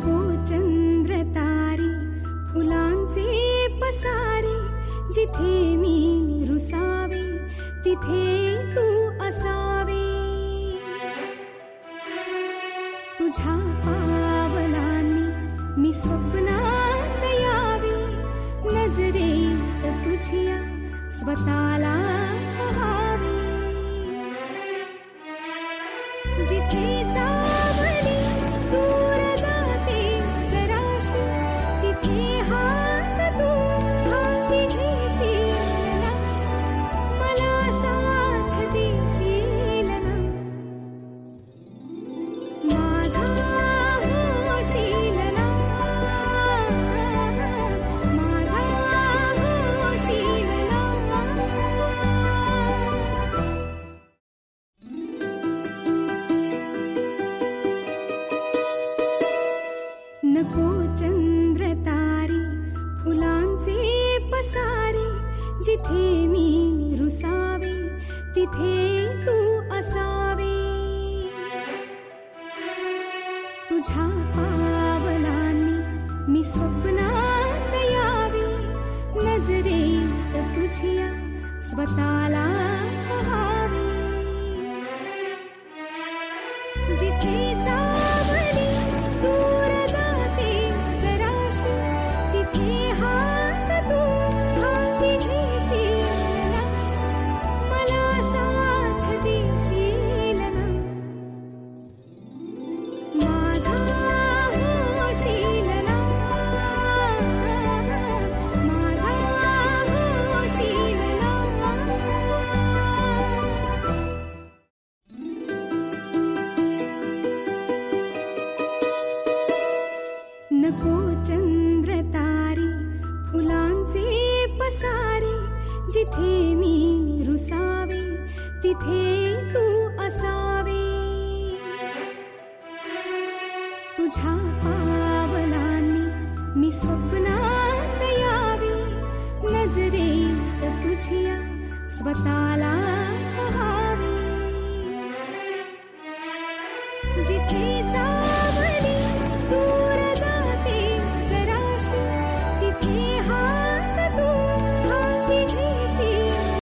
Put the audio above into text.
को चंद्र तारे फुलांचे पसारे जिथे मी रुसावे तिथे तू असावे। तुझ्या पावलांनी मी स्वप्नात यावे नजरेत तुझ्या स्वतःला पहावे। जिथे नको चंद्र तारे फुलांचे पसारे जिथे मी रुसावे तिथे तू असावे। तुझ्या पावलांनी मी स्वप्नात यावे नजरेत तुझ्या स्वतःला जिथे मी रुसावे तिथे तू असावे. तुझ्या पावलांनी मी स्वप्नात यावे. सा